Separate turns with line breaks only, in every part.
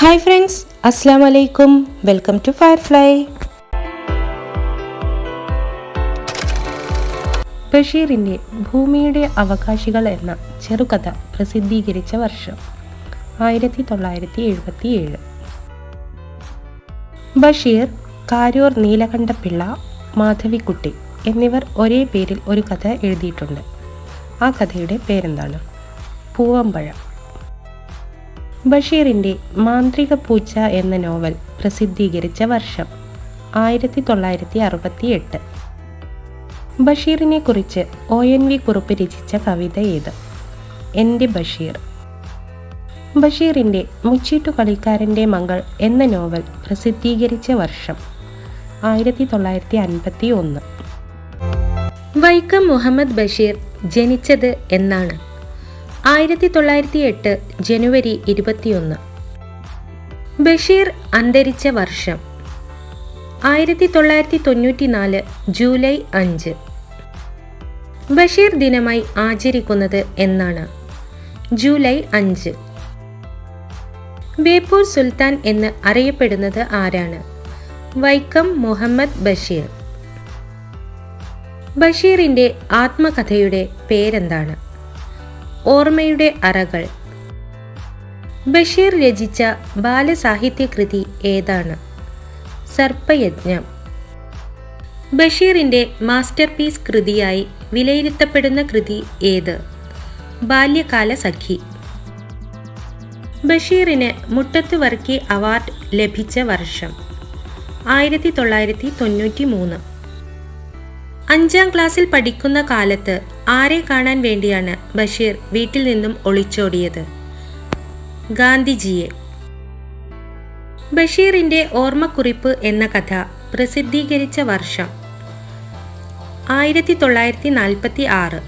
Hi friends അസ്സാം വലൈക്കും welcome to firefly ബഷീറിന്റെ ഭൂമിയുടെ അവകാശികൾ എന്ന ചെറുകഥ പ്രസിദ്ധീകരിച്ച വർഷം ആയിരത്തി തൊള്ളായിരത്തി എഴുപത്തി ഏഴ് ബഷീർ കാരൂർ നീലകണ്ഠപിള്ള മാധവിക്കുട്ടി എന്നിവർ ഒരേ പേരിൽ ഒരു കഥ എഴുതിയിട്ടുണ്ട്. ആ കഥയുടെ പേരെന്താണ്? പൂവമ്പഴം ബഷീറിന്റെ മാന്ത്രിക പൂച്ച എന്ന നോവൽ പ്രസിദ്ധീകരിച്ച വർഷം ആയിരത്തി തൊള്ളായിരത്തി അറുപത്തി എട്ട് ബഷീറിനെ കുറിച്ച് ഒ എൻ വി കുറുപ്പ് രചിച്ച കവിത ഏത്? എന്റെ ബഷീർ. ബഷീറിന്റെ മുച്ചീട്ടു കളിക്കാരന്റെ മകൾ എന്ന നോവൽ പ്രസിദ്ധീകരിച്ച വർഷം ആയിരത്തി തൊള്ളായിരത്തി അൻപത്തി ഒന്ന് വൈക്കം മുഹമ്മദ് ബഷീർ ജനിച്ചത് എന്നാണ്. ആയിരത്തി തൊള്ളായിരത്തി എട്ട് ജനുവരി ഇരുപത്തിയൊന്ന്. ബഷീർ അന്തരിച്ച വർഷം. ആയിരത്തി തൊള്ളായിരത്തി തൊണ്ണൂറ്റി നാല് ജൂലൈ അഞ്ച്. ബഷീർ ദിനമായി ആചരിക്കുന്നത് എന്നാണ്. ജൂലൈ അഞ്ച്. ബേപ്പൂർ സുൽത്താൻ എന്ന് അറിയപ്പെടുന്നത് ആരാണ്? വൈക്കം മുഹമ്മദ് ബഷീർ. ബഷീറിന്റെ ആത്മകഥയുടെ പേരെന്താണ്? ഓർമ്മയുടെ അറകൾ. ബഷീർ രചിച്ച ബാലസാഹിത്യകൃതി ഏതാണ്? സർപ്പയജ്ഞം. ബഷീറിന്റെ മാസ്റ്റർ പീസ് കൃതിയായി വിലയിരുത്തപ്പെടുന്ന കൃതി ഏത്? ബാല്യകാല സഖി ബഷീറിന് മുട്ടത്ത് വർക്കി അവാർഡ് ലഭിച്ച വർഷം ആയിരത്തി തൊള്ളായിരത്തി തൊണ്ണൂറ്റി മൂന്ന് അഞ്ചാം ക്ലാസ്സിൽ പഠിക്കുന്ന കാലത്ത് ആരെ കാണാൻ വേണ്ടിയാണ് ബഷീർ വീട്ടിൽ നിന്നും ഒളിച്ചോടിയത്? ഗാന്ധിജിയെ. ബഷീറിന്റെ ഓർമ്മക്കുറിപ്പ് എന്ന കഥ പ്രസിദ്ധീകരിച്ച വർഷം. ആയിരത്തി തൊള്ളായിരത്തി നാൽപ്പത്തി ആറ്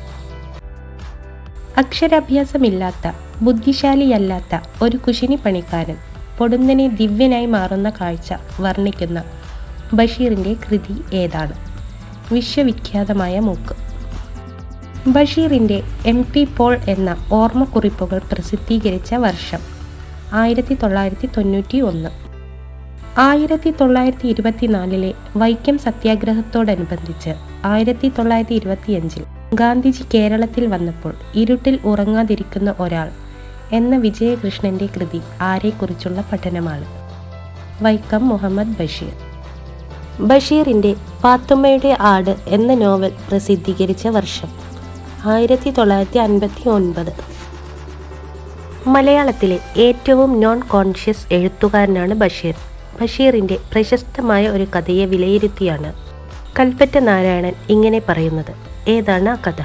അക്ഷരാഭ്യാസമില്ലാത്ത ബുദ്ധിശാലിയല്ലാത്ത ഒരു കുശിനി പണിക്കാരൻ പൊടുന്നനെ ദിവ്യനായി മാറുന്ന കാഴ്ച വർണിക്കുന്ന ബഷീറിന്റെ കൃതി ഏതാണ്? വിശ്വവിഖ്യാതമായ മൂക്ക്. ബഷീറിന്റെ എം ടി പോൾ എന്ന ഓർമ്മക്കുറിപ്പുകൾ പ്രസിദ്ധീകരിച്ച വർഷം ആയിരത്തി തൊള്ളായിരത്തി തൊണ്ണൂറ്റി ഒന്ന് ആയിരത്തി തൊള്ളായിരത്തി ഇരുപത്തിനാലിലെ വൈക്കം സത്യാഗ്രഹത്തോടനുബന്ധിച്ച് ആയിരത്തി തൊള്ളായിരത്തി ഇരുപത്തിയഞ്ചിൽ ഗാന്ധിജി കേരളത്തിൽ വന്നപ്പോൾ ഇരുട്ടിൽ ഉറങ്ങാതിരിക്കുന്ന ഒരാൾ എന്ന വിജയകൃഷ്ണന്റെ കൃതി ആരെക്കുറിച്ചുള്ള പഠനമാണ്. വൈക്കം മുഹമ്മദ് ബഷീർ. ബഷീറിന്റെ പാത്തുമ്മയുടെ ആട് എന്ന നോവൽ പ്രസിദ്ധീകരിച്ച വർഷം ആയിരത്തി തൊള്ളായിരത്തി അൻപത്തി ഒൻപത് മലയാളത്തിലെ ഏറ്റവും നോൺ കോൺഷ്യസ് എഴുത്തുകാരനാണ് ബഷീർ. ബഷീറിന്റെ പ്രശസ്തമായ ഒരു കഥയെ വിലയിരുത്തിയാണ് കൽപ്പറ്റ നാരായണൻ ഇങ്ങനെ പറയുന്നത്. ഏതാണ് ആ കഥ?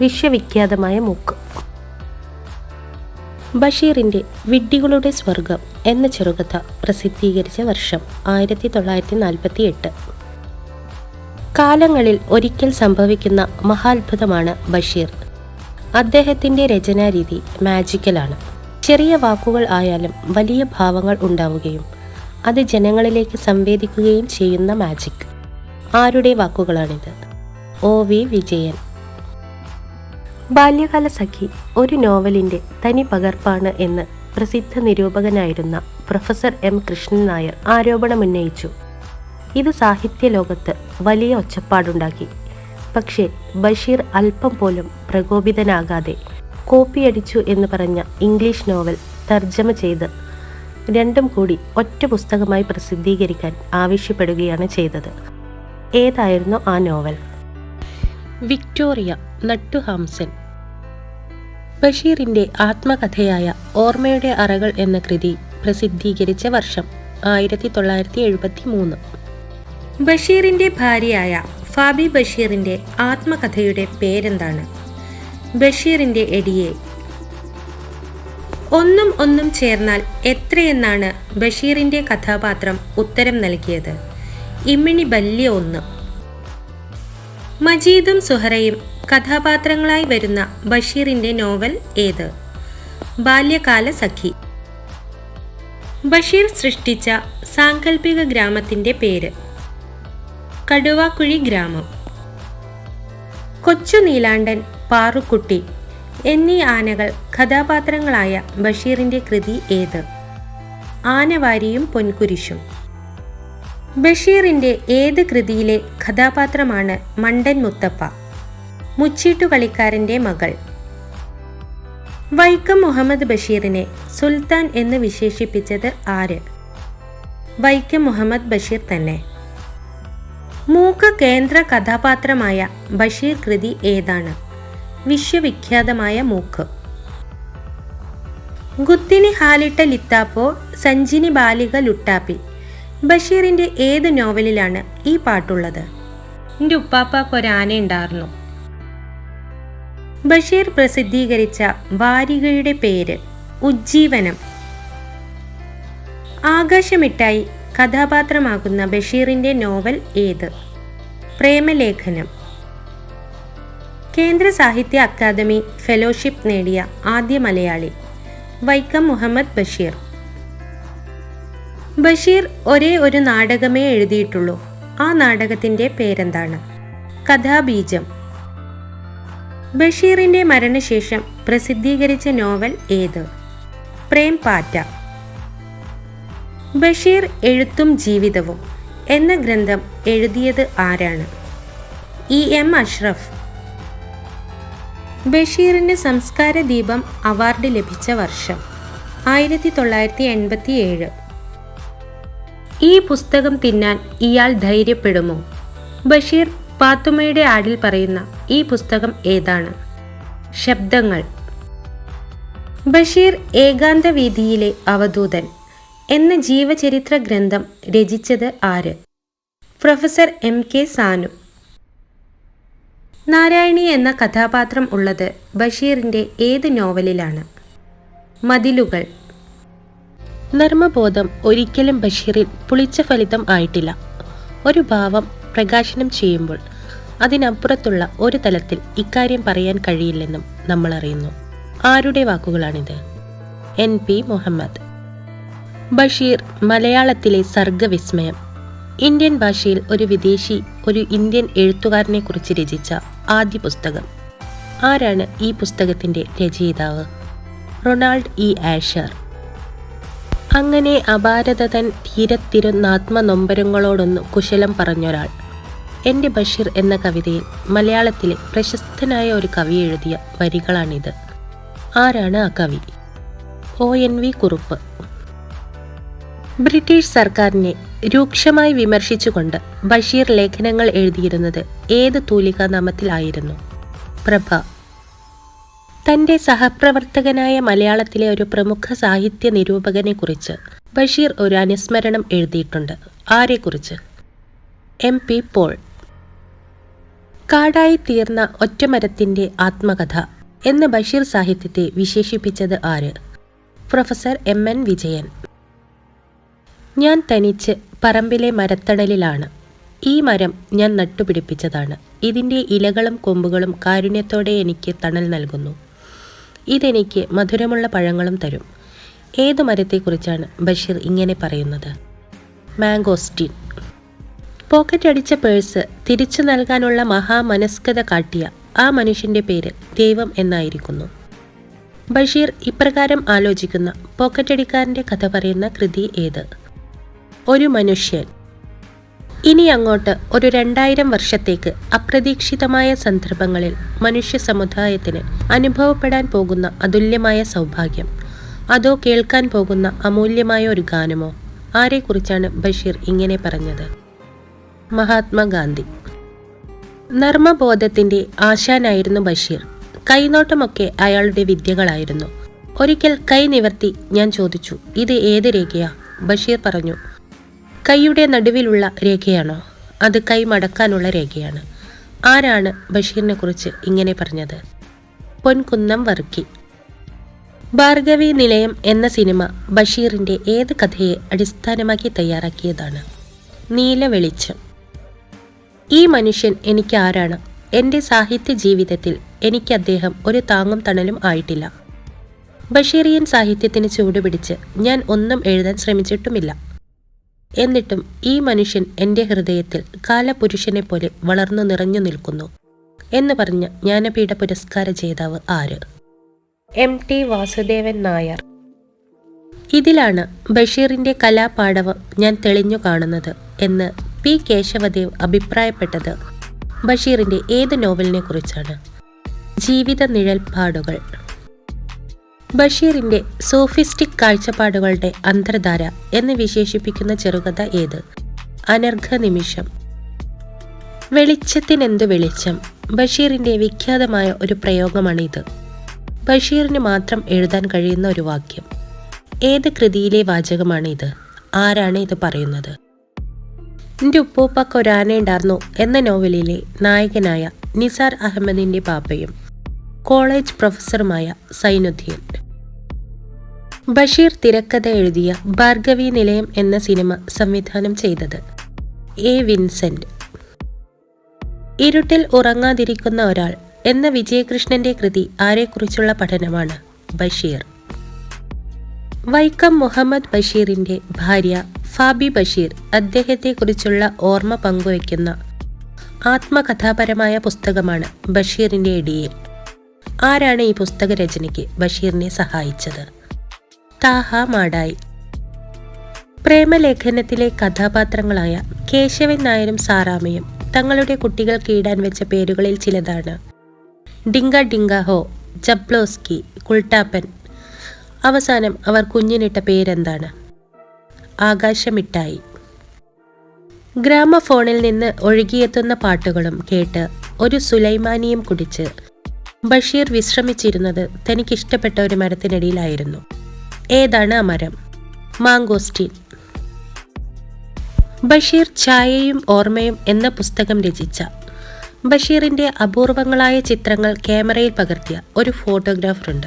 വിശ്വവിഖ്യാതമായ മൂക്ക്. ബഷീറിന്റെ വിഡ്ഢികളുടെ സ്വർഗം എന്ന ചെറുകഥ പ്രസിദ്ധീകരിച്ച വർഷം ആയിരത്തി തൊള്ളായിരത്തി നാൽപ്പത്തി എട്ട് കാലങ്ങളിൽ ഒരിക്കൽ സംഭവിക്കുന്ന മഹാത്ഭുതമാണ് ബഷീർ. അദ്ദേഹത്തിന്റെ രചനാരീതി മാജിക്കലാണ് ചെറിയ വാക്കുകൾ ആയാലും വലിയ ഭാവങ്ങൾ ഉണ്ടാവുകയും അത് ജനങ്ങളിലേക്ക് സംവേദിക്കുകയും ചെയ്യുന്ന മാജിക് ആരുടെ വാക്കുകളാണിത്? O V Vijayan. ബാല്യകാല സഖി ഒരു നോവലിന്റെ തനി പകർപ്പാണ് എന്ന് പ്രസിദ്ധ നിരൂപകനായിരുന്ന പ്രൊഫസർ എം കൃഷ്ണൻ നായർ ആരോപണമുന്നയിച്ചു. ഇത് സാഹിത്യ ലോകത്ത് വലിയ ഒച്ചപ്പാടുണ്ടാക്കി. പക്ഷേ ബഷീർ അല്പം പോലും പ്രകോപിതനാകാതെ കോപ്പിയടിച്ചു എന്ന് പറഞ്ഞ ഇംഗ്ലീഷ് നോവൽ തർജമ ചെയ്ത് രണ്ടും കൂടി ഒറ്റ പുസ്തകമായി പ്രസിദ്ധീകരിക്കാൻ ആവശ്യപ്പെടുകയാണ് ചെയ്തത്. ഏതായിരുന്നു ആ നോവൽ? വിക്ടോറിയ നട്ടുഹാംസൻ ബഷീറിന്റെ ആത്മകഥയായ ഓർമ്മയുടെ അറകൾ എന്ന കൃതി പ്രസിദ്ധീകരിച്ച വർഷം ആയിരത്തി തൊള്ളായിരത്തി എഴുപത്തി മൂന്ന് ബഷീറിന്റെ ഭാര്യയായ ഫാബി ബഷീറിന്റെ ആത്മകഥയുടെ പേരെന്താണ്? ബഷീറിന്റെ എടിയെ. ഒന്നും ഒന്നും ചേർന്നാൽ എത്രയെന്നാണ് ബഷീറിന്റെ കഥാപാത്രം ഉത്തരം നൽകിയത്? ഇമ്മിണി ബല്യ ഒന്ന്. മജീദും സുഹറയും കഥാപാത്രങ്ങളായി വരുന്ന ബഷീറിന്റെ നോവൽ ഏത്? ബാല്യകാല സഖി. ബഷീർ സൃഷ്ടിച്ച സാങ്കല്പിക ഗ്രാമത്തിന്റെ പേര്. കടുവാക്കുഴി ഗ്രാമം. കൊച്ചു നീലാണ്ടൻ പാറുക്കുട്ടി എന്നീ ആനകൾ കഥാപാത്രങ്ങളായ ബഷീറിന്റെ കൃതി ഏത്? ആനവാരിയും പൊൻകുരിശും. ബഷീറിന്റെ ഏത് കൃതിയിലെ കഥാപാത്രമാണ് മണ്ടൻ മുത്തപ്പ? മുച്ചീട്ടുകളിക്കാരന്റെ മകൾ. വൈക്കം മുഹമ്മദ് ബഷീറിനെ സുൽത്താൻ എന്ന് വിശേഷിപ്പിച്ചത് ആര്? വൈക്കം മുഹമ്മദ് ബഷീർ തന്നെ. മൂക്ക കേന്ദ്ര കഥാപാത്രമായ ബഷീർ കൃതി ഏതാണ്? വിശ്വവിഖ്യാതമായ മൂക്ക്. ഗുത്തിനി ഹാലിട്ട ലിത്താപ്പോ സഞ്ജിനി ബാലിക ലുട്ടാപ്പി. ബഷീറിന്റെ ഏത് നോവലിലാണ് ഈ പാട്ടുള്ളത്? എന്റെ ഉപ്പാപ്പാക്ക് ഒരാന ഉണ്ടായിരുന്നു ബഷീർ പ്രസിദ്ധീകരിച്ച വാരികയുടെ പേര് ഉജ്ജീവനം. ആകാശമിട്ടായി കഥാപാത്രമാകുന്ന ബഷീറിന്റെ നോവൽ ഏത്? പ്രേമലേഖനം. കേന്ദ്ര സാഹിത്യ അക്കാദമി ഫെലോഷിപ്പ് നേടിയ ആദ്യ മലയാളി വൈക്കം മുഹമ്മദ് ബഷീർ. ബഷീർ ഒരേ ഒരു നാടകമേ എഴുതിയിട്ടുള്ളൂ. ആ നാടകത്തിന്റെ പേരെന്താണ്? കഥാബീജം. ബഷീറിന്റെ മരണശേഷം പ്രസിദ്ധീകരിച്ച നോവൽ ഏത്? പ്രേം പാറ്റ. ബഷീർ എഴുത്തും ജീവിതവും എന്ന ഗ്രന്ഥം എഴുതിയത് ആരാണ്? E M Ashraf. ബഷീറിന് സംസ്കാര ദീപം അവാർഡ് ലഭിച്ച വർഷം ആയിരത്തി തൊള്ളായിരത്തി എൺപത്തി ഏഴ് ഈ പുസ്തകം തിന്നാൻ ഇയാൾ ധൈര്യപ്പെടുമോ? ബഷീർ പാത്തുമ്മയുടെ ആടിൽ പറയുന്ന ഈ പുസ്തകം ഏതാണ്? ശബ്ദങ്ങൾ. ബഷീർ ഏകാന്ത വീതിയിലെ അവധൂതൻ എന്ന ജീവചരിത്ര ഗ്രന്ഥം രചിച്ചത് ആര്? Professor M K Sanu. Narayani എന്ന കഥാപാത്രം ഉള്ളത് ബഷീറിന്റെ ഏത് നോവലിലാണ്? മതിലുകൾ. നർമ്മബോധം ഒരിക്കലും ബഷീറിൽ പുളിച്ച ഫലിതം ആയിട്ടില്ല. ഒരു ഭാവം പ്രകാശനം ചെയ്യുമ്പോൾ അതിനപ്പുറത്തുള്ള ഒരു തലത്തിൽ ഇക്കാര്യം പറയാൻ കഴിയില്ലെന്നും നമ്മൾ അറിയുന്നു ആരുടെ വാക്കുകളാണിത്? N P Muhammad. ബഷീർ മലയാളത്തിലെ സർഗവിസ്മയം. ഇന്ത്യൻ ഭാഷയിൽ ഒരു വിദേശി ഒരു ഇന്ത്യൻ എഴുത്തുകാരനെ കുറിച്ച് രചിച്ച ആദ്യ പുസ്തകം. ആരാണ് ഈ പുസ്തകത്തിന്റെ രചയിതാവ്? Ronald E. ആഷർ. അങ്ങനെ അപാരതൻ തീരത്തിരുന്നാത്മനൊമ്പരങ്ങളോടൊന്ന് കുശലം പറഞ്ഞൊരാൾ. എന്റെ ബഷീർ എന്ന കവിതയിൽ മലയാളത്തിലെ പ്രശസ്തനായ ഒരു കവി എഴുതിയ വരികളാണിത്. ആരാണ് ആ കവി? O. N. V. Kurup. British സർക്കാരിനെ രൂക്ഷമായി വിമർശിച്ചുകൊണ്ട് ബഷീർ ലേഖനങ്ങൾ എഴുതിയിരുന്നത് ഏത് തൂലികാ നാമത്തിലായിരുന്നു പ്രഭ. തന്റെ സഹപ്രവർത്തകനായ മലയാളത്തിലെ ഒരു പ്രമുഖ സാഹിത്യ നിരൂപകനെ കുറിച്ച് ബഷീർ ഒരു അനുസ്മരണം എഴുതിയിട്ടുണ്ട്. ആരെക്കുറിച്ച്? എം. പി. പോൾ. കാടായി തീർന്ന ഒറ്റമരത്തിന്റെ ആത്മകഥ എന്ന് ബഷീർ സാഹിത്യത്തെ വിശേഷിപ്പിച്ചത് ആര്? Professor M N Vijayan. ഞാൻ തനിച്ച് പറമ്പിലെ മരത്തണലിലാണ് ഈ മരം ഞാൻ നട്ടുപിടിപ്പിച്ചതാണ്. ഇതിന്റെ ഇലകളും കൊമ്പുകളും കാരുണ്യത്തോടെ എനിക്ക് തണൽ നൽകുന്നു. ഇതെനിക്ക് മധുരമുള്ള പഴങ്ങളും തരും. ഏതു മരത്തെക്കുറിച്ചാണ് ബഷീർ ഇങ്ങനെ പറയുന്നത്? മാംഗോസ്റ്റീൻ. പോക്കറ്റ് അടിച്ച പേഴ്സ് തിരിച്ചു നൽകാനുള്ള മഹാമനസ്കത കാട്ടിയ ആ മനുഷ്യന്റെ പേര് ദൈവം എന്നായിരിക്കുന്നു. ബഷീർ ഇപ്രകാരം ആലോചിക്കുന്ന പോക്കറ്റടിക്കാരന്റെ കഥ പറയുന്ന കൃതി ഏത്? ഒരു മനുഷ്യൻ. ഇനി അങ്ങോട്ട് ഒരു രണ്ടായിരം വർഷത്തേക്ക് അപ്രതീക്ഷിതമായ സന്ദർഭങ്ങളിൽ മനുഷ്യ സമുദായത്തിന് അനുഭവപ്പെടാൻ പോകുന്ന അതുല്യമായ സൗഭാഗ്യം. അതോ കേൾക്കാൻ പോകുന്ന അമൂല്യമായ ഒരു ഗാനമോ? ആരെക്കുറിച്ചാണ് ബഷീർ ഇങ്ങനെ പറഞ്ഞത്? മഹാത്മാഗാന്ധി നർമ്മബോധത്തിന്റെ ആശാനായിരുന്നു ബഷീർ. കൈനോട്ടമൊക്കെ അയാളുടെ വിദ്യകളായിരുന്നു. ഒരിക്കൽ കൈ നിവർത്തി ഞാൻ ചോദിച്ചു ഇത് ഏത് രേഖയാ? ബഷീർ പറഞ്ഞു കൈയുടെ നടുവിലുള്ള രേഖയാണോ? അത് കൈ മടക്കാനുള്ള രേഖയാണ്. ആരാണ് ബഷീറിനെ കുറിച്ച് ഇങ്ങനെ പറഞ്ഞത്? പൊൻകുന്നം വർക്കി. ഭാർഗവി നിലയം എന്ന സിനിമ ബഷീറിന്റെ ഏത് കഥയെ അടിസ്ഥാനമാക്കി തയ്യാറാക്കിയതാണ്? നീല വെളിച്ചം. ഈ മനുഷ്യൻ എനിക്ക് ആരാണ് എന്റെ സാഹിത്യ ജീവിതത്തിൽ എനിക്ക് അദ്ദേഹം ഒരു താങ്ങും തണലും ആയിട്ടില്ല. ബഷീറിയൻ സാഹിത്യത്തിന് ചൂടുപിടിച്ച് ഞാൻ ഒന്നും എഴുതാൻ ശ്രമിച്ചിട്ടുമില്ല. എന്നിട്ടും ഈ മനുഷ്യൻ എന്റെ ഹൃദയത്തിൽ കാലപുരുഷനെ പോലെ വളർന്നു നിറഞ്ഞു നിൽക്കുന്നു എന്ന് പറഞ്ഞ ജ്ഞാനപീഠ പുരസ്കാര ജേതാവ് ആര്? എം. ടി. വാസുദേവൻ നായർ.
ഇതിലാണ് ബഷീറിന്റെ കലാപാഠവം ഞാൻ തെളിഞ്ഞു കാണുന്നത് എന്ന് പി. കേശവദേവ് അഭിപ്രായപ്പെട്ടത്. ബഷീറിന്റെ ഏത് നോവലിനെ കുറിച്ചാണ്? ജീവിത നിഴൽപ്പാടുകൾ. ബഷീറിന്റെ സോഫിസ്റ്റിക് കാഴ്ചപ്പാടുകളുടെ അന്തർധാര എന്ന് വിശേഷിപ്പിക്കുന്ന ചെറുകഥ ഏത്? അനർഘ നിമിഷം. വെളിച്ചത്തിനെന്തു വെളിച്ചം? ബഷീറിന്റെ വിഖ്യാതമായ ഒരു പ്രയോഗമാണിത്. ബഷീറിന് മാത്രം എഴുതാൻ കഴിയുന്ന ഒരു വാക്യം. ഏത് കൃതിയിലെ വാചകമാണ് ഇത് ആരാണ് ഇത് പറയുന്നത്? എന്റെ ഉപ്പൂപ്പക്ക് ഒരാനയുണ്ടായിരുന്നു എന്ന നോവലിലെ നായകനായ നിസാർ അഹമ്മദിന്റെ പാപ്പയും കോളേജ് പ്രൊഫസറുമായ സൈനുദ്ദീൻ. ബഷീർ തിരക്കഥ എഴുതിയ ഭാർഗവി നിലയം എന്ന സിനിമ സംവിധാനം ചെയ്തത് എ വിൻസെന്റ്. ഇരുട്ടിൽ ഉറങ്ങാതിരിക്കുന്ന ഒരാൾ എന്ന വിജയകൃഷ്ണന്റെ കൃതി ആരെക്കുറിച്ചുള്ള പഠനമാണ് ബഷീർ. വൈക്കം മുഹമ്മദ് ബഷീറിന്റെ ഭാര്യ ഫാബി ബഷീർ അദ്ദേഹത്തെക്കുറിച്ചുള്ള ഓർമ്മ പങ്കുവയ്ക്കുന്ന ആത്മകഥാപരമായ പുസ്തകമാണ് ബഷീറിന്റെ ഇടിയെ ആരാണ് ഈ പുസ്തക രചനയ്ക്ക് ബഷീറിനെ സഹായിച്ചത്? താഹ മാടായി. പ്രേമലേഖനത്തിലെ കഥാപാത്രങ്ങളായ കേശവൻ നായരും സാറാമയും തങ്ങളുടെ കുട്ടികൾ കീടാൻ വെച്ച പേരുകളിൽ ചിലതാണ്. ഡിങ്ക ഡിങ്ക ഹോ ജബ്ലോസ്കി കുൾട്ടാപ്പൻ അവസാനം അവർ കുഞ്ഞിനിട്ട പേരെന്താണ്? ആകാശമിട്ടായി. ഗ്രാമഫോണിൽ നിന്ന് ഒഴുകിയെത്തുന്ന പാട്ടുകളും കേട്ട് ഒരു സുലൈമാനിയും കുടിച്ച് ബഷീർ വിശ്രമിച്ചിരുന്നത് തനിക്കിഷ്ടപ്പെട്ട ഒരു മരത്തിനടിയിലായിരുന്നു. ഏതാണ് ആ മരം? മാങ്കോസ്റ്റീൻ. ബഷീർ ഛായയും ഓർമ്മയും എന്ന പുസ്തകം രചിച്ച ബഷീറിന്റെ അപൂർവങ്ങളായ ചിത്രങ്ങൾ ക്യാമറയിൽ പകർത്തിയ ഒരു ഫോട്ടോഗ്രാഫറുണ്ട്.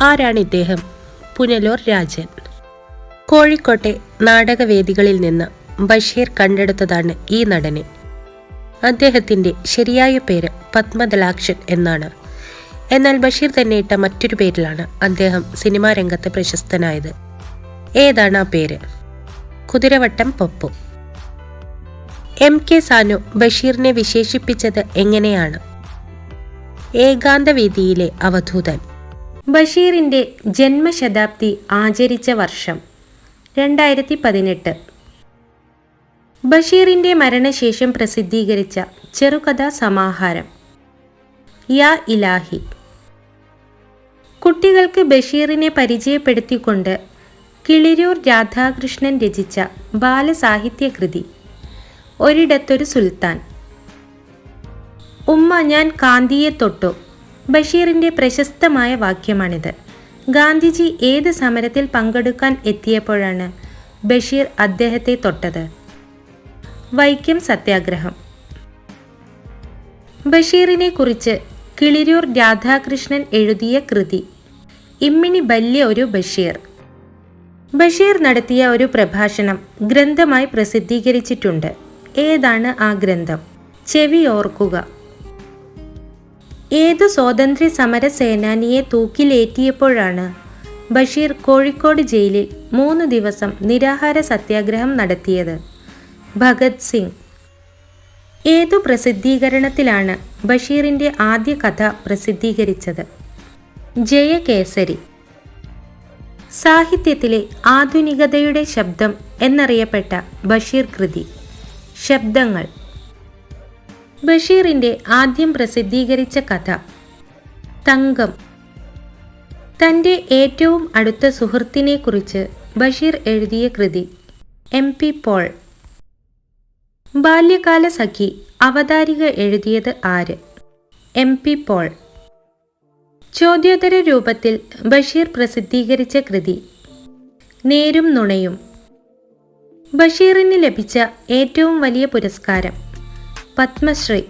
ആരാണ് ഇദ്ദേഹം? പുനലൂർ രാജൻ. കോഴിക്കോട്ടെ നാടകവേദികളിൽ നിന്ന് ബഷീർ കണ്ടെടുത്തതാണ് ഈ നടനെ. അദ്ദേഹത്തിന്റെ ശരിയായ പേര് പത്മദലാക്ഷൻ എന്നാണ്. എന്നാൽ ബഷീർ തന്നെ ഇട്ട മറ്റൊരു പേരിലാണ് അദ്ദേഹം സിനിമാ രംഗത്ത് പ്രശസ്തനായത്. ഏതാണ് ആ പേര്? കുതിരവട്ടം പപ്പു. എം കെ സാനു ബഷീറിനെ വിശേഷിപ്പിച്ചത് എങ്ങനെയാണ്? ഏകാന്തവേദിയിലെ അവധൂതൻ. ബഷീറിന്റെ ജന്മശതാബ്ദി ആചരിച്ച വർഷം രണ്ടായിരത്തി പതിനെട്ട് ബഷീറിന്റെ മരണശേഷം പ്രസിദ്ധീകരിച്ച ചെറുകഥാ സമാഹാരം യാ ഇലാഹി. കുട്ടികൾക്ക് ബഷീറിനെ പരിചയപ്പെടുത്തിക്കൊണ്ട് കിളിരൂർ രാധാകൃഷ്ണൻ രചിച്ച ബാലസാഹിത്യകൃതി ഒരിടത്തൊരു സുൽത്താൻ. ഉമ്മ ഞാൻ കാന്തിയെ തൊട്ടു ബഷീറിന്റെ പ്രശസ്തമായ വാക്യമാണിത്. ഗാന്ധിജി ഏത് സമരത്തിൽ പങ്കെടുക്കാൻ എത്തിയപ്പോഴാണ് ബഷീർ അദ്ദേഹത്തെ തൊട്ടത്? വൈക്കം സത്യാഗ്രഹം. ബഷീറിനെ കുറിച്ച് കിളിരൂർ രാധാകൃഷ്ണൻ എഴുതിയ കൃതി ഇമ്മിണി ബല്യ ഒരു ബഷീർ ബഷീർ നടത്തിയ ഒരു പ്രഭാഷണം ഗ്രന്ഥമായി പ്രസിദ്ധീകരിച്ചിട്ടുണ്ട്. ഏതാണ് ആ ഗ്രന്ഥം? ചെവി ഓർക്കുക. ഏതു സ്വാതന്ത്ര്യ സമര സേനാനിയെ തൂക്കിലേറ്റിയപ്പോഴാണ് ബഷീർ കോഴിക്കോട് ജയിലിൽ മൂന്ന് ദിവസം നിരാഹാര സത്യാഗ്രഹം നടത്തിയത്. ഭഗത് സിംഗ്. ഏതു പ്രസിദ്ധീകരണത്തിലാണ് ബഷീറിന്റെ ആദ്യ കഥ പ്രസിദ്ധീകരിച്ചത്? ജയകേസരി. സാഹിത്യത്തിലെ ആധുനികതയുടെ ശബ്ദം എന്നറിയപ്പെട്ട ബഷീർ കൃതി. ശബ്ദങ്ങൾ. ബഷീറിന്റെ ആദ്യം പ്രസിദ്ധീകരിച്ച കഥ തങ്കം. തന്റെ ഏറ്റവും അടുത്ത സുഹൃത്തിനെ കുറിച്ച് ബഷീർ എഴുതിയ കൃതി എം. പി. പോൾ. ബാല്യകാല സഖി അവതാരിക എഴുതിയത് ആര്? എം. പി. പോൾ. ചോദ്യോത്തര രൂപത്തിൽ ബഷീർ പ്രസിദ്ധീകരിച്ച കൃതി നേരും നുണയും. ബഷീറിന് ലഭിച്ച ഏറ്റവും വലിയ പുരസ്കാരം പത്മശ്രീ.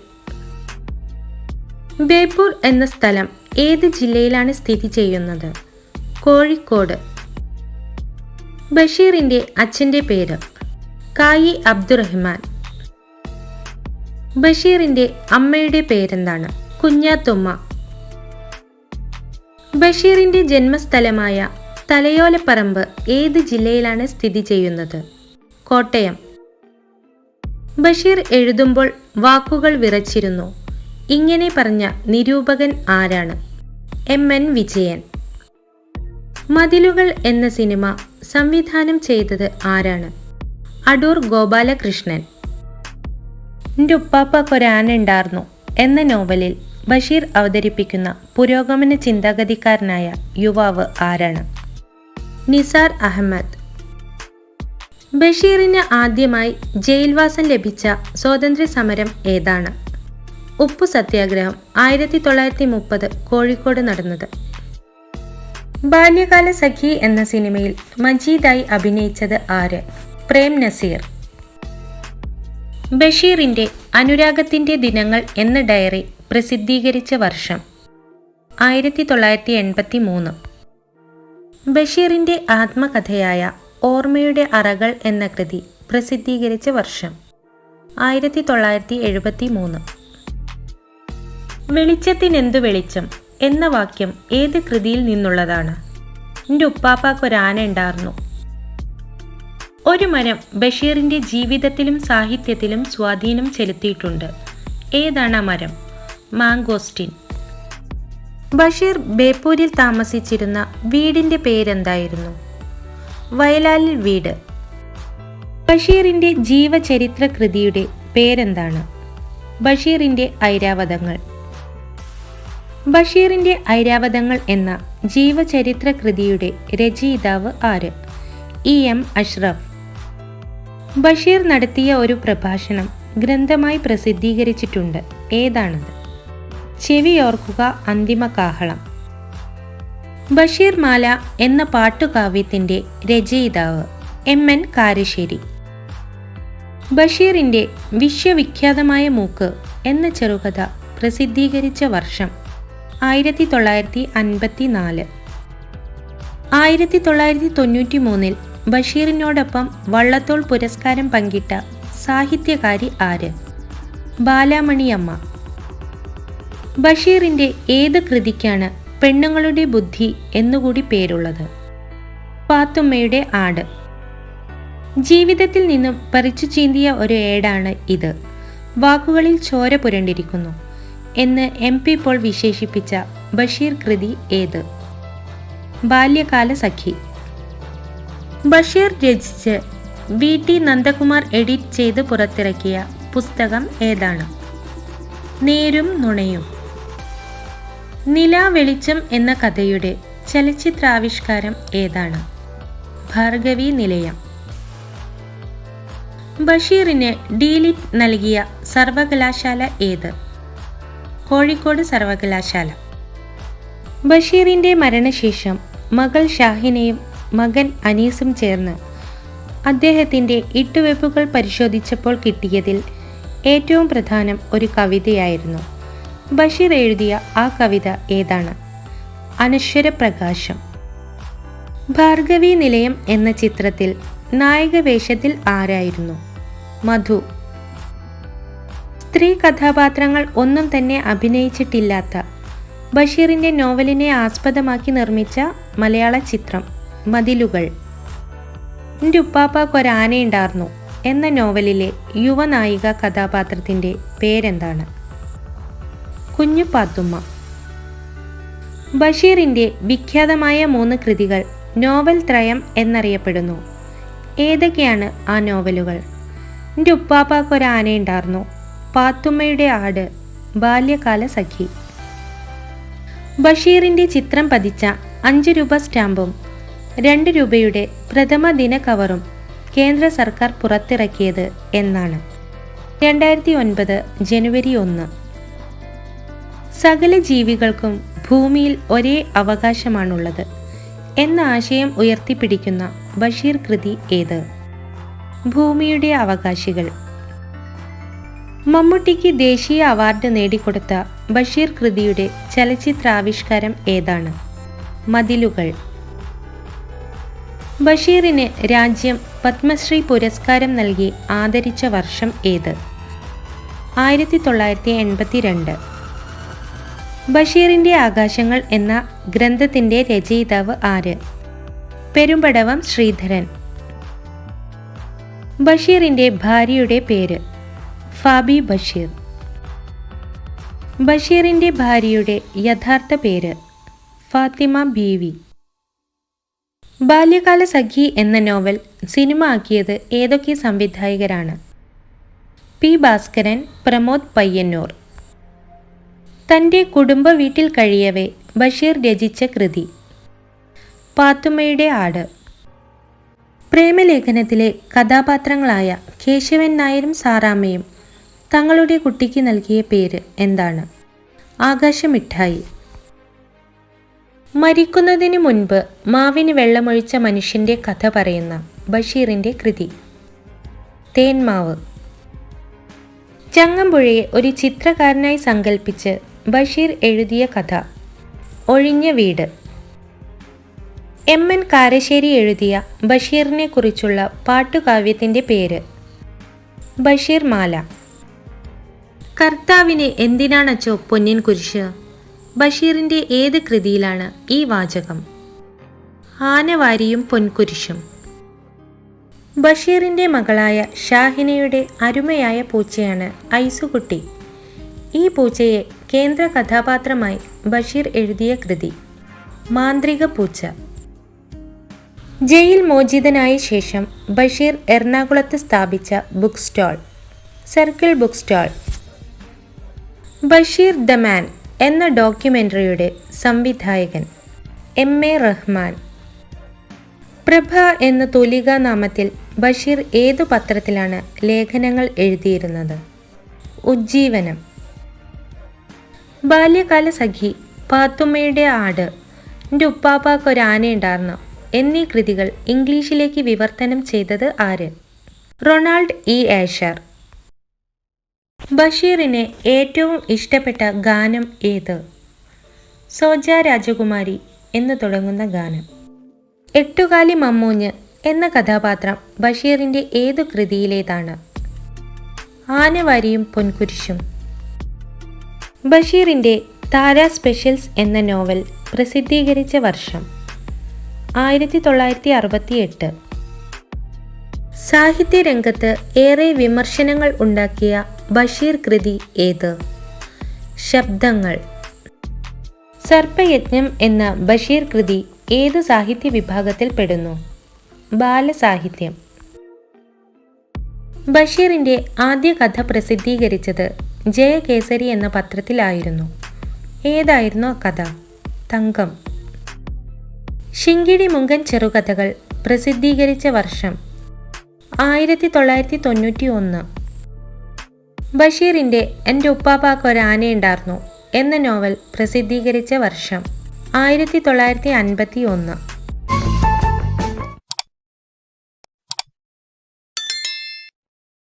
ബേപ്പൂർ എന്ന സ്ഥലം ഏത് ജില്ലയിലാണ് സ്ഥിതി ചെയ്യുന്നത്? കോഴിക്കോട്. ബഷീറിന്റെ അച്ഛന്റെ പേര് കായി അബ്ദുറഹ്മാൻ. ബഷീറിന്റെ അമ്മയുടെ പേരെന്താണ്? കുഞ്ഞാത്തുമ്മ. ബഷീറിന്റെ ജന്മസ്ഥലമായ തലയോലപ്പറമ്പ് ഏത് ജില്ലയിലാണ് സ്ഥിതി ചെയ്യുന്നത്? കോട്ടയം. ബഷീർ എഴുതുമ്പോൾ വാക്കുകൾ വിറച്ചിരുന്നു. ഇങ്ങനെ പറഞ്ഞ നിരൂപകൻ ആരാണ്? M N Vijayan. മതിലുകൾ എന്ന സിനിമ സംവിധാനം ചെയ്തത് ആരാണ്? അടൂർ ഗോപാലകൃഷ്ണൻ. എന്റെ ഉപ്പാപ്പക്കൊരാനുണ്ടായിരുന്നു എന്ന നോവലിൽ ബഷീർ അവതരിപ്പിക്കുന്ന പുരോഗമന ചിന്താഗതിക്കാരനായ യുവാവ് ആരാണ്? നിസാർ അഹമ്മദ്. ബഷീറിന് ആദ്യമായി ജയിൽവാസം ലഭിച്ച സ്വാതന്ത്ര്യ സമരം ഏതാണ്? ഉപ്പു സത്യാഗ്രഹം ആയിരത്തി തൊള്ളായിരത്തി മുപ്പത് കോഴിക്കോട് നടന്നത്. ബാല്യകാല സഖി എന്ന സിനിമയിൽ മജീദായി അഭിനയിച്ചത് ആര്? പ്രേം നസീർ. ബഷീറിന്റെ അനുരാഗത്തിന്റെ ദിനങ്ങൾ എന്ന ഡയറി പ്രസിദ്ധീകരിച്ച വർഷം ആയിരത്തി തൊള്ളായിരത്തി എൺപത്തി മൂന്ന് ബഷീറിന്റെ ആത്മകഥയായ ഓർമ്മയുടെ അറകൾ എന്ന കൃതി പ്രസിദ്ധീകരിച്ച വർഷം. ആയിരത്തി തൊള്ളായിരത്തി എഴുപത്തി മൂന്ന് വെളിച്ചത്തിനെന്തു വെളിച്ചം എന്ന വാക്യം ഏത് കൃതിയിൽ നിന്നുള്ളതാണ്? എന്റെ ഉപ്പാപ്പാക്കൊരാന ഉണ്ടായിരുന്നു ഒരു മരം ബഷീറിന്റെ ജീവിതത്തിലും സാഹിത്യത്തിലും സ്വാധീനം ചെലുത്തിയിട്ടുണ്ട്. ഏതാണ് ആ മരം? മാങ്കോസ്റ്റിൻ. ബഷീർ ബേപ്പൂരിൽ താമസിച്ചിരുന്ന വീടിന്റെ പേരെന്തായിരുന്നു? വയലാലിൽ വീട്. ബഷീറിന്റെ ജീവചരിത്ര കൃതിയുടെ പേരെന്താണ്? ബഷീറിന്റെ ഐരാവതങ്ങൾ. ബഷീറിന്റെ ഐരാവതങ്ങൾ എന്ന ജീവചരിത്ര കൃതിയുടെ രചയിതാവ് ആര്? ഇ. എം. അഷ്റഫ്. ബഷീർ നടത്തിയ ഒരു പ്രഭാഷണം ഗ്രന്ഥമായി പ്രസിദ്ധീകരിച്ചിട്ടുണ്ട്. ഏതാണത്? ചെവിയോർക്കുക അന്തിമ കാഹളം. ബഷീർ മാല എന്ന പാട്ടുകാവ്യത്തിന്റെ രചയിതാവ് എം എൻ കാരശ്ശേരി. ബഷീറിന്റെ വിശ്വവിഖ്യാതമായ മൂക്ക് എന്ന ചെറുകഥ പ്രസിദ്ധീകരിച്ച വർഷം ആയിരത്തി തൊള്ളായിരത്തി അൻപത്തി നാല് ആയിരത്തി തൊള്ളായിരത്തി തൊണ്ണൂറ്റി മൂന്നിൽ ബഷീറിനോടൊപ്പം വള്ളത്തോൾ പുരസ്കാരം പങ്കിട്ട സാഹിത്യകാരി ആര്? ബാലാമണിയമ്മ. ബഷീറിന്റെ ഏത് കൃതിക്കാണ് പെണ്ണുങ്ങളുടെ ബുദ്ധി എന്നുകൂടി പേരുള്ളത്. പാത്തുമ്മയുടെ ആട്. ജീവിതത്തിൽ നിന്നും പറിച്ചു ചീന്തിയ ഒരു ഏടാണ് ഇത്. വാക്കുകളിൽ ചോര പുരണ്ടിരിക്കുന്നു എന്ന് എം പി പോൾ വിശേഷിപ്പിച്ച ബഷീർ കൃതി ഏത്? ബാല്യകാല സഖി. ബഷീർ രചിച്ച് വി ടി നന്ദകുമാർ എഡിറ്റ് ചെയ്ത് പുറത്തിറക്കിയ പുസ്തകം ഏതാണ്? നേരും നുണയും. നില വെളിച്ചം എന്ന കഥയുടെ ചലച്ചിത്രാവിഷ്കാരം ഏതാണ്? ഭാർഗവി നിലയം. ബഷീറിന് ഡീലിറ്റ് നൽകിയ സർവകലാശാല ഏത്? കോഴിക്കോട് സർവകലാശാല. ബഷീറിന്റെ മരണശേഷം മകൾ ഷാഹിനയും മകൻ അനീസും ചേർന്ന് അദ്ദേഹത്തിന്റെ ഇട്ടുവെപ്പുകൾ പരിശോധിച്ചപ്പോൾ കിട്ടിയതിൽ ഏറ്റവും പ്രധാനം ഒരു കവിതയായിരുന്നു. ബഷീർ എഴുതിയ ആ കവിത ഏതാണ്? അനശ്വര പ്രകാശം ഭാർഗവി നിലയം എന്ന ചിത്രത്തിൽ നായക വേഷത്തിൽ ആരായിരുന്നു? മധു. സ്ത്രീ കഥാപാത്രങ്ങൾ ഒന്നും തന്നെ അഭിനയിച്ചിട്ടില്ലാത്ത ബഷീറിന്റെ നോവലിനെ ആസ്പദമാക്കി നിർമ്മിച്ച മലയാള ചിത്രം മതിലുകൾ. എന്റെ ഉപ്പാപ്പാക്കൊരാനയുണ്ടായിരുന്നു എന്ന നോവലിലെ യുവനായിക കഥാപാത്രത്തിന്റെ പേരെന്താണ്? കുഞ്ഞു പാത്തുമ്മ. ബഷീറിന്റെ വിഖ്യാതമായ മൂന്ന് കൃതികൾ നോവൽ ത്രയം എന്നറിയപ്പെടുന്നു. ഏതൊക്കെയാണ് ആ നോവലുകൾ? എന്റെ ഉപ്പാപ്പാക്കൊരാനയുണ്ടായിരുന്നു പാത്തുമ്മയുടെ ആട് ബാല്യകാല സഖി. ബഷീറിന്റെ ചിത്രം പതിച്ച അഞ്ച് രൂപ സ്റ്റാമ്പും രണ്ട് രൂപയുടെ പ്രഥമ ദിന കവറും കേന്ദ്ര സർക്കാർ പുറത്തിറക്കിയത് എന്നാണ്. രണ്ടായിരത്തി ഒൻപത് ജനുവരി ഒന്ന്. സകല ജീവികൾക്കും ഭൂമിയിൽ ഒരേ അവകാശമാണുള്ളത് എന്ന ആശയം ഉയർത്തിപ്പിടിക്കുന്ന ബഷീർ കൃതി ഏത്? ഭൂമിയുടെ അവകാശികൾ. മമ്മൂട്ടിക്ക് ദേശീയ അവാർഡ് നേടിക്കൊടുത്ത ബഷീർ കൃതിയുടെ ചലച്ചിത്രാവിഷ്കാരം ഏതാണ്? മതിലുകൾ. ബഷീറിന് രാജ്യം പത്മശ്രീ പുരസ്കാരം നൽകി ആദരിച്ച വർഷം ഏത്? ആയിരത്തി തൊള്ളായിരത്തി എൺപത്തി രണ്ട് ബഷീറിന്റെ ആകാശങ്ങൾ എന്ന ഗ്രന്ഥത്തിന്റെ രചയിതാവ് ആര്? പെരുമ്പടവം ശ്രീധരൻ. ബഷീറിന്റെ ഭാര്യയുടെ പേര് ഫാബി ബഷീർ. ബഷീറിന്റെ ഭാര്യയുടെ യഥാർത്ഥ പേര് ഫാത്തിമ ബീവി. ബാല്യകാല സഖി എന്ന നോവൽ സിനിമ ആക്കിയത് ഏതൊക്കെ സംവിധായകരാണ്? പി ഭാസ്കരൻ പ്രമോദ് പയ്യന്നൂർ. തന്റെ കുടുംബ വീട്ടിൽ കഴിയവേ ബഷീർ രചിച്ച കൃതി. പാത്തുമ്മയുടെ ആട്. പ്രേമലേഖനത്തിലെ കഥാപാത്രങ്ങളായ കേശവൻ നായരും സാറാമ്മയും തങ്ങളുടെ കുട്ടിക്ക് നൽകിയ പേര് എന്താണ്? ആകാശമിഠായി. മരിക്കുന്നതിന് മുൻപ് മാവിന് വെള്ളമൊഴിച്ച മനുഷ്യന്റെ കഥ പറയുന്ന ബഷീറിന്റെ കൃതി. തേന്മാവ് ചങ്ങമ്പുഴയെ ഒരു ചിത്രകാരനായി സങ്കല്പിച്ച് ബഷീർ എഴുതിയ കഥ. ഒഴിഞ്ഞ വീട്. എം. എൻ. കാരശ്ശേരി എഴുതിയ ബഷീറിനെ കുറിച്ചുള്ള പാട്ടുകാവ്യത്തിന്റെ പേര്. ബഷീർ മാല. കർത്താവിന് എന്തിനാണച്ചോ പൊന്നിൻ കുരിശ്? ബഷീറിന്റെ ഏത് കൃതിയിലാണ് ഈ വാചകം? ആനവാരിയും പൊൻകുരിശും. ബഷീറിന്റെ മകളായ ഷാഹിനയുടെ അരുമയായ പൂച്ചയാണ് ഐസുകുട്ടി. ഈ പൂച്ചയെ കേന്ദ്ര കഥാപാത്രമായി ബഷീർ എഴുതിയ കൃതി. മാന്ത്രിക പൂച്ച ജയിൽ മോചിതനായ ശേഷം ബഷീർ എറണാകുളത്ത് സ്ഥാപിച്ച book stall circle book stall. Basheer the man എന്ന ഡോക്യുമെന്ററിയുടെ സംവിധായകൻ എം എ റഹ്മാൻ. പ്രഭ എന്ന തൂലികാ നാമത്തിൽ ബഷീർ ഏതു പത്രത്തിലാണ് ലേഖനങ്ങൾ എഴുതിയിരുന്നത്? ഉജ്ജീവനം. ബാല്യകാല സഖി പാത്തുമ്മയുടെ ആട്. എന്റെ ഉപ്പാപ്പാക്ക് ഒരു ആനയുണ്ടായിരുന്നു എന്നീ കൃതികൾ ഇംഗ്ലീഷിലേക്ക് വിവർത്തനം ചെയ്തത് ആര്? Ronald E. ഏഷർ ബഷീറിനെ ഏറ്റവും ഇഷ്ടപ്പെട്ട ഗാനം ഏത്? സോജ രാജകുമാരി എന്ന് തുടങ്ങുന്ന ഗാനം. എട്ടുകാലി മമ്മൂഞ്ഞ് എന്ന കഥാപാത്രം ബഷീറിന്റെ ഏതു കൃതിയിലേതാണ്? ആനവാരിയും പൊൻകുരിശും. ബഷീറിന്റെ താര സ്പെഷ്യൽസ് എന്ന നോവൽ പ്രസിദ്ധീകരിച്ച വർഷം. ആയിരത്തി തൊള്ളായിരത്തി അറുപത്തി എട്ട് സാഹിത്യരംഗത്ത് ഏറെ വിമർശനങ്ങൾ ഉണ്ടാക്കിയ ബഷീർ കൃതി ഏത്? ശബ്ദങ്ങൾ. സർപ്പയജ്ഞം എന്ന ബഷീർ കൃതി ഏത് സാഹിത്യ വിഭാഗത്തിൽ പെടുന്നു? ബാലസാഹിത്യം. ബഷീറിന്റെ ആദ്യ കഥ പ്രസിദ്ധീകരിച്ചത് ജയകേസരി എന്ന പത്രത്തിലായിരുന്നു. ഏതായിരുന്നു കഥ? തങ്കം. ശിങ്കിടി മുങ്കൻ ചെറുകഥകൾ പ്രസിദ്ധീകരിച്ച വർഷം ആയിരത്തി തൊള്ളായിരത്തി തൊണ്ണൂറ്റി ഒന്ന് ബഷീറിന്റെ എന്റെ ഉപ്പാപ്പാക്ക് ഒരാനയുണ്ടായിരുന്നു എന്ന നോവൽ പ്രസിദ്ധീകരിച്ച വർഷം ആയിരത്തി തൊള്ളായിരത്തി അൻപത്തി ഒന്ന്